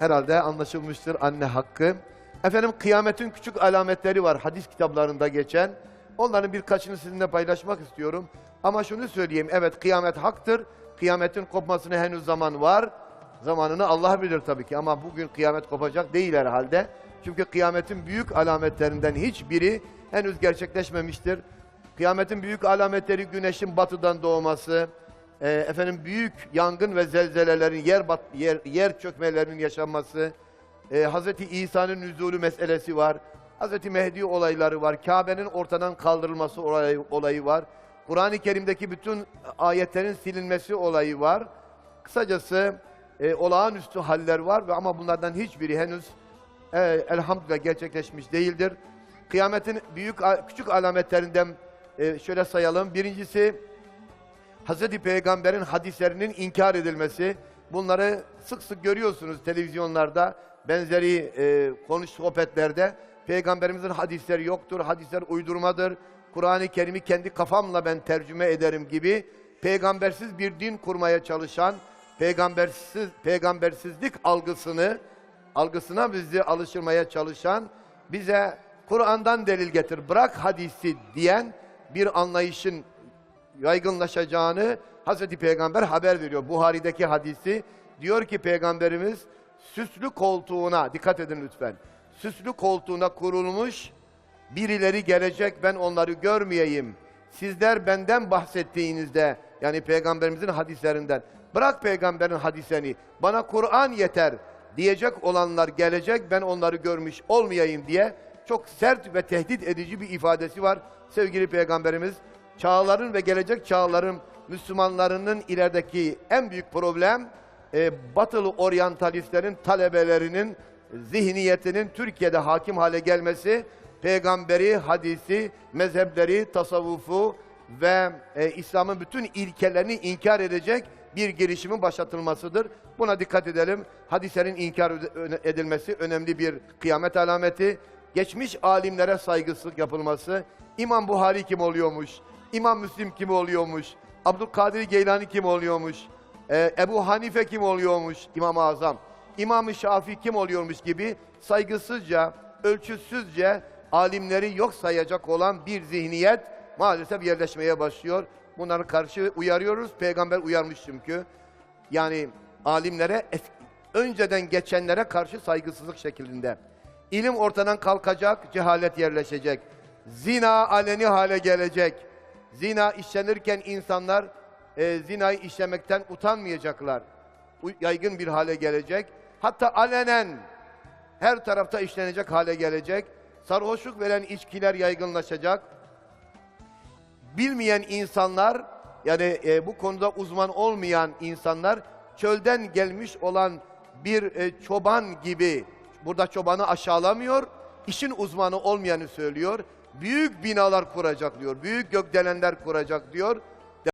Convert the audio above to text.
Herhalde anlaşılmıştır anne hakkı. Efendim kıyametin küçük alametleri var hadis kitaplarında geçen. Onların birkaçını sizinle paylaşmak istiyorum. Ama şunu söyleyeyim. Evet kıyamet haktır. Kıyametin kopmasına henüz zaman var. Zamanını Allah bilir tabii ki ama bugün kıyamet kopacak değil herhalde. Çünkü kıyametin büyük alametlerinden hiçbiri henüz gerçekleşmemiştir. Kıyametin büyük alametleri güneşin batıdan doğması, e, efendim büyük yangın ve zelzelelerin yer bat, yer, yer çökmelerinin yaşanması, e, Hz. İsa'nın nüzulü meselesi var. Hz. Mehdi olayları var. Kabe'nin ortadan kaldırılması olayı, olayı var. Kur'an-ı Kerim'deki bütün ayetlerin silinmesi olayı var. Kısacası e, olağanüstü haller var ve ama bunlardan hiçbiri henüz e, elhamdülillah gerçekleşmiş değildir. Kıyametin büyük küçük alametlerinden e, şöyle sayalım. Birincisi Hz. Peygamber'in hadislerinin inkar edilmesi. Bunları sık sık görüyorsunuz televizyonlarda, benzeri e, konuş sohbetlerde. Peygamberimizin hadisleri yoktur, hadisler uydurmadır. Kur'an-ı Kerim'i kendi kafamla ben tercüme ederim gibi peygambersiz bir din kurmaya çalışan, peygambersiz peygambersizlik algısını algısına bizi alıştırmaya çalışan, bize Kur'an'dan delil getir, bırak hadisi diyen bir anlayışın yaygınlaşacağını Hazreti Peygamber haber veriyor. Buhari'deki hadisi diyor ki Peygamberimiz süslü koltuğuna, dikkat edin lütfen, süslü koltuğuna kurulmuş birileri gelecek ben onları görmeyeyim. Sizler benden bahsettiğinizde yani Peygamberimizin hadislerinden bırak Peygamberin hadislerini bana Kur'an yeter diyecek olanlar gelecek ben onları görmüş olmayayım diye çok sert ve tehdit edici bir ifadesi var sevgili Peygamberimiz. Çağların ve gelecek çağların Müslümanlarının ilerideki en büyük problem e, batılı oryantalistlerin talebelerinin zihniyetinin Türkiye'de hakim hale gelmesi, peygamberi, hadisi, mezhepleri, tasavvufu ve e, İslam'ın bütün ilkelerini inkar edecek bir girişimin başlatılmasıdır. Buna dikkat edelim. Hadislerin inkar edilmesi önemli bir kıyamet alameti. Geçmiş alimlere saygısızlık yapılması. İmam Buhari kim oluyormuş? İmam Müslim kim oluyormuş? Abdülkadir Geylani kim oluyormuş? Ee, Ebu Hanife kim oluyormuş? İmam-ı Azam. İmam-ı Şafii kim oluyormuş gibi saygısızca, ölçüsüzce alimleri yok sayacak olan bir zihniyet maalesef yerleşmeye başlıyor. Bunlara karşı uyarıyoruz. Peygamber uyarmış çünkü. Yani alimlere, önceden geçenlere karşı saygısızlık şeklinde. İlim ortadan kalkacak, cehalet yerleşecek. Zina aleni hale gelecek. Zina işlenirken insanlar e, zinayı işlemekten utanmayacaklar. Bu yaygın bir hale gelecek. Hatta alenen her tarafta işlenecek hale gelecek. Sarhoşluk veren içkiler yaygınlaşacak. Bilmeyen insanlar yani e, bu konuda uzman olmayan insanlar çölden gelmiş olan bir e, çoban gibi burada çobanı aşağılamıyor, işin uzmanı olmayanı söylüyor. Büyük binalar kuracak diyor, büyük gökdelenler kuracak diyor.